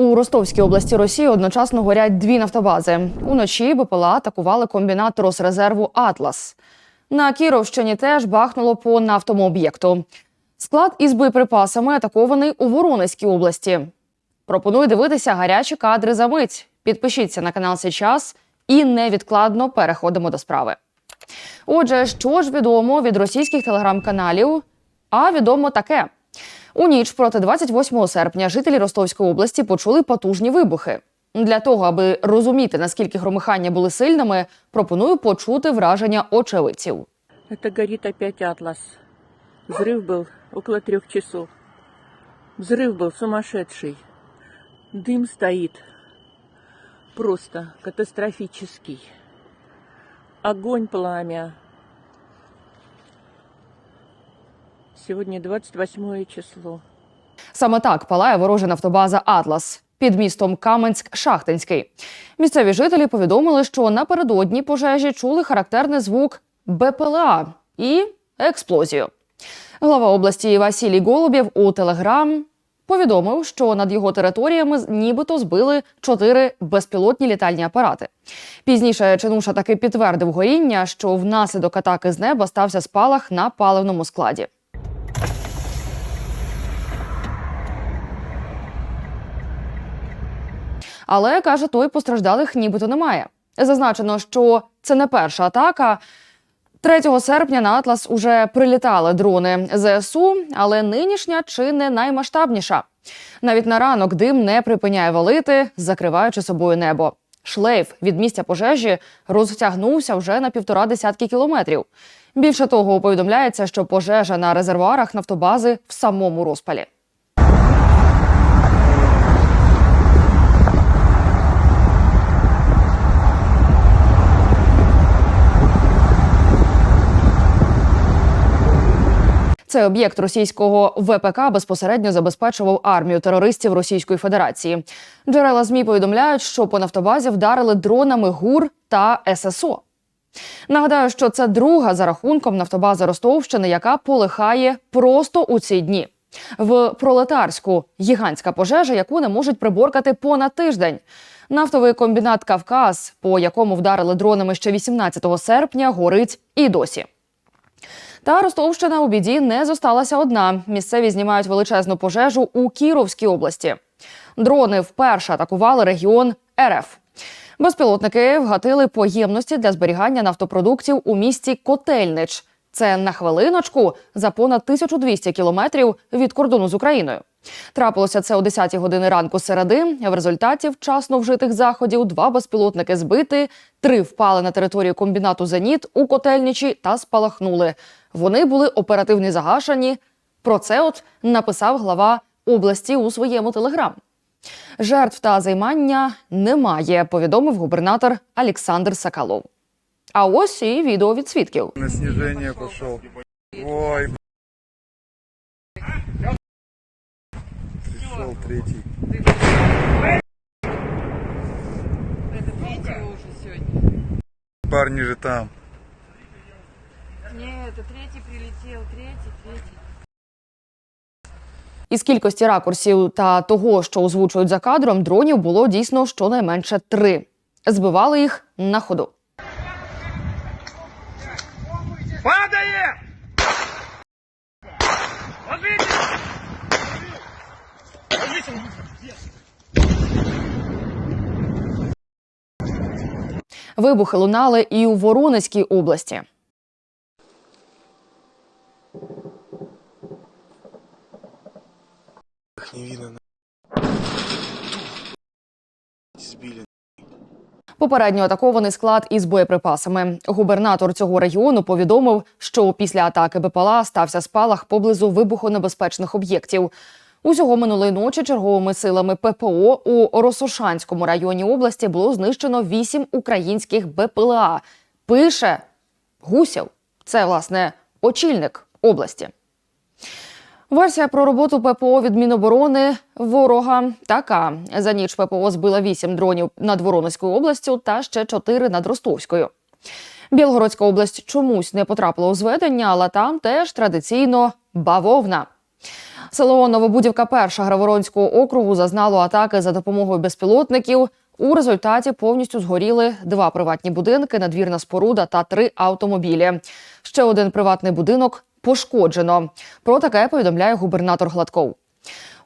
У Ростовській області Росії одночасно горять дві нафтобази. Уночі БПЛА атакували комбінат Росрезерву Атлас. На Кіровщині теж бахнуло по нафтому об'єкту. Склад із боєприпасами атакований у Воронезькій області. Пропоную дивитися гарячі кадри за мить. Підпишіться на канал Сейчас і невідкладно переходимо до справи. Отже, що ж відомо від російських телеграм-каналів? А відомо таке. У ніч проти 28 серпня жителі Ростовської області почули потужні вибухи. Для того, аби розуміти, наскільки громихання були сильними, пропоную почути враження очевидців. Это горит опять Атлас. Взрыв был около трех часов. Взрыв был сумасшедший. Дым стоит. Просто катастрофический. Огонь, пламя. Сегодня 28 число. Саме так палає ворожа нафтобаза Атлас під містом Каменськ-Шахтинський. Місцеві жителі повідомили, що напередодні пожежі чули характерний звук БПЛА і експлозію. Глава області Василій Голубєв у Телеграм повідомив, що над його територіями нібито збили чотири безпілотні літальні апарати. Пізніше Чинуша таки підтвердив горіння, що внаслідок атаки з неба стався спалах на паливному складі. Але каже, той постраждалих нібито немає. Зазначено, що це не перша атака. 3 серпня на Атлас уже прилітали дрони ЗСУ, але нинішня чи не наймасштабніша. Навіть на ранок дим не припиняє валити, закриваючи собою небо. Шлейф від місця пожежі розтягнувся вже на півтора десятки кілометрів. Більше того, повідомляється, що пожежа на резервуарах нафтобази в самому розпалі. Цей об'єкт російського ВПК безпосередньо забезпечував армію терористів Російської Федерації. Джерела змі повідомляють, що по нафтобазі вдарили дронами ГУР та ССО. Нагадаю, що це друга за рахунком нафтобаза Ростовщини, яка полихає просто у ці дні. В пролетарську гігантська пожежа, яку не можуть приборкати понад тиждень. Нафтовий комбінат Кавказ, по якому вдарили дронами ще 18 серпня, горить і досі. Та Ростовщина у біді не зосталася одна. Місцеві знімають величезну пожежу у Кіровській області. Дрони вперше атакували регіон РФ. Безпілотники вгатили поємності для зберігання нафтопродуктів у місті Котельнич. Це на хвилиночку за понад 1200 кілометрів від кордону з Україною. Трапилося це о 10 години ранку середи. В результаті вчасно вжитих заходів два безпілотники збити, три впали на територію комбінату Зеніт у котельничі та спалахнули. Вони були оперативно загашені. Про це от написав глава області у своєму телеграм. Жертв та займання немає, повідомив губернатор Олександр Сакалов. А ось і відео від свідків. На снижение пошел. Ой, уже сегодня. Парни же там. Нет, это третий прилетел, третий, третий. Із кількості ракурсів та того, що озвучують за кадром, дронів було дійсно щонайменше три. Збивали їх на ходу. Вибухи лунали і у Воронезькій області. Попередньо атакований склад із боєприпасами. Губернатор цього регіону повідомив, що після атаки БПЛА стався спалах поблизу вибухонебезпечних об'єктів. Усього минулої ночі черговими силами ППО у Росошанському районі області було знищено вісім українських БПЛА. Пише Гусєв. Це власне очільник області. Версія про роботу ППО від Міноборони ворога така: за ніч ППО збила вісім дронів над Воронезькою областю та ще чотири над Ростовською. Білгородська область чомусь не потрапила у зведення, але там теж традиційно бавовна. Село Новобудівка перша Граворонського округу зазнало атаки за допомогою безпілотників. У результаті повністю згоріли два приватні будинки, надвірна споруда та три автомобілі. Ще один приватний будинок пошкоджено. Про таке повідомляє губернатор Гладков.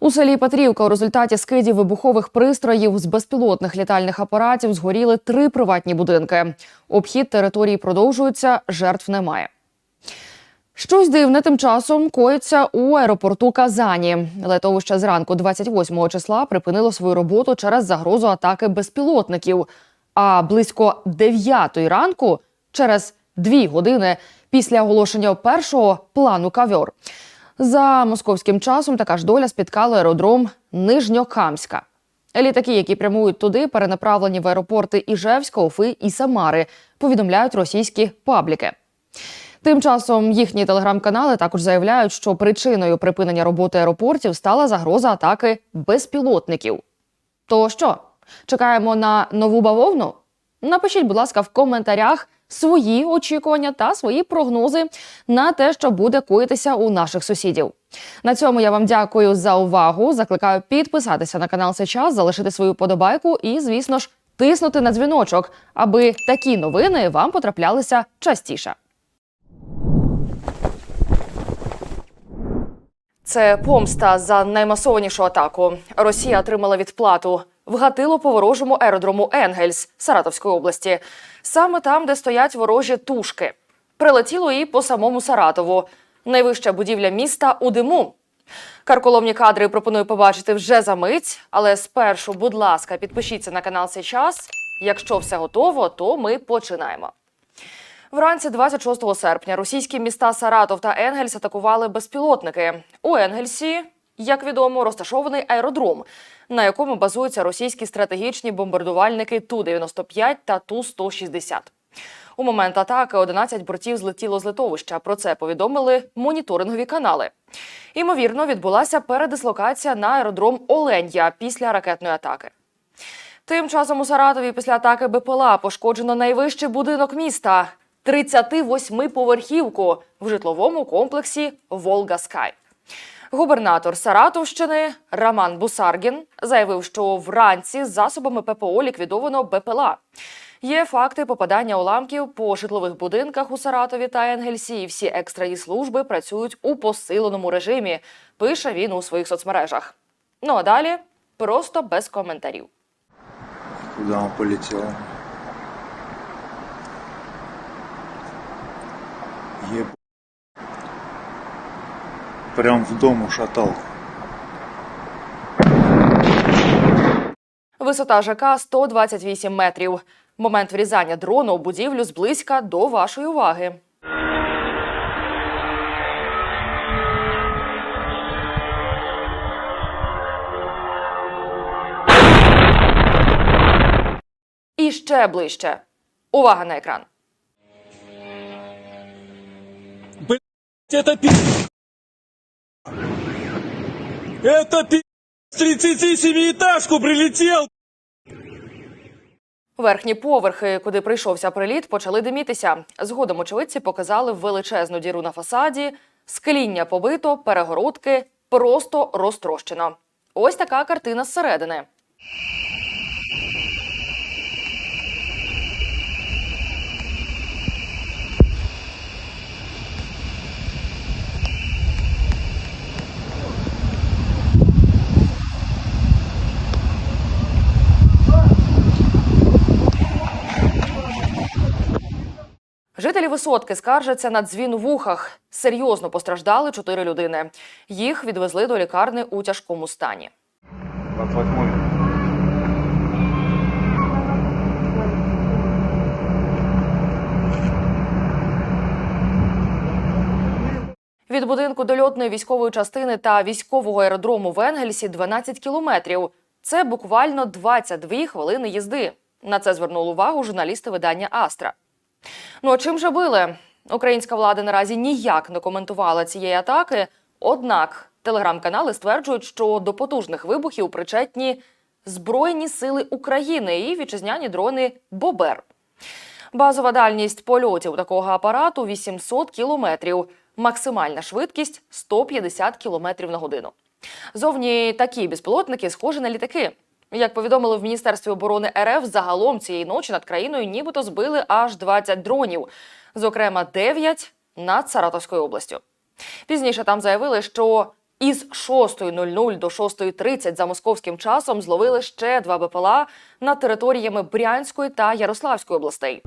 У селі Петрівка у результаті скидів вибухових пристроїв з безпілотних літальних апаратів згоріли три приватні будинки. Обхід території продовжується, жертв немає. Щось дивне тим часом коїться у аеропорту Казані. Летовище зранку 28 числа припинило свою роботу через загрозу атаки безпілотників. А близько 9 ранку, через дві години після оголошення першого плану кавьор, за московським часом така ж доля спіткала аеродром Нижньокамська. Літаки, які прямують туди, перенаправлені в аеропорти Іжевська, Уфи і Самари, повідомляють російські пабліки. Тим часом їхні телеграм-канали також заявляють, що причиною припинення роботи аеропортів стала загроза атаки безпілотників. То що, чекаємо на нову бавовну? Напишіть, будь ласка, в коментарях свої очікування та свої прогнози на те, що буде коїтися у наших сусідів. На цьому я вам дякую за увагу. Закликаю підписатися на канал сейчас, залишити свою подобайку і, звісно ж, тиснути на дзвіночок, аби такі новини вам потраплялися частіше. Це помста за наймасованішу атаку. Росія отримала відплату. Вгатило по ворожому аеродрому Енгельс Саратовської області, саме там, де стоять ворожі тушки. Прилетіло і по самому Саратову. Найвища будівля міста у диму. Карколомні кадри пропоную побачити вже за мить, але спершу, будь ласка, підпишіться на канал «Сейчас». Якщо все готово, то ми починаємо. Вранці 26 серпня російські міста Саратов та Енгельс атакували безпілотники. У Енгельсі, як відомо, розташований аеродром, на якому базуються російські стратегічні бомбардувальники Ту-95 та Ту-160. У момент атаки 11 бортів злетіло з литовища. Про це повідомили моніторингові канали. Імовірно, відбулася передислокація на аеродром Оленя після ракетної атаки. Тим часом у Саратові після атаки БПЛА пошкоджено найвищий будинок міста 38-поверхівку в житловому комплексі Волга Скай. Губернатор Саратовщини Роман Бусаргін заявив, що вранці з засобами ППО ліквідовано БПЛА. Є факти попадання уламків по житлових будинках у Саратові та Енгельсі. І всі екстрені служби працюють у посиленому режимі. Пише він у своїх соцмережах. Ну а далі просто без коментарів. Куда он Еб... Прям в дом ушатал. Висота ЖК 128 метрів. Момент врізання дрону у будівлю зблизька до вашої уваги. І ще ближче. Увага на екран. Это пи... Это пи... С 37-этажку прилетел! Верхні поверхи, куди прийшовся приліт, почали димітися. Згодом очевидці показали величезну діру на фасаді, скління побито, перегородки просто розтрощено. Ось така картина зсередини. Жителі висотки скаржаться на дзвін у вухах. Серйозно постраждали чотири людини. Їх відвезли до лікарні у тяжкому стані. 28 Від будинку до льотної військової частини та військового аеродрому в Енгельсі 12 кілометрів. Це буквально 22 хвилини їзди. На це звернули увагу журналісти видання Астра. Ну а чим же били? Українська влада наразі ніяк не коментувала цієї атаки. Однак телеграм-канали стверджують, що до потужних вибухів причетні Збройні сили України і вітчизняні дрони Бобер. Базова дальність польотів такого апарату 800 кілометрів. максимальна швидкість 150 км на годину. Зовні такі безпілотники схожі на літаки. Як повідомили в Міністерстві оборони РФ, загалом цієї ночі над країною нібито збили аж 20 дронів, зокрема 9 над Саратовською областю. Пізніше там заявили, що із 6.00 до 6.30 за московським часом зловили ще два БПЛА над територіями Брянської та Ярославської областей.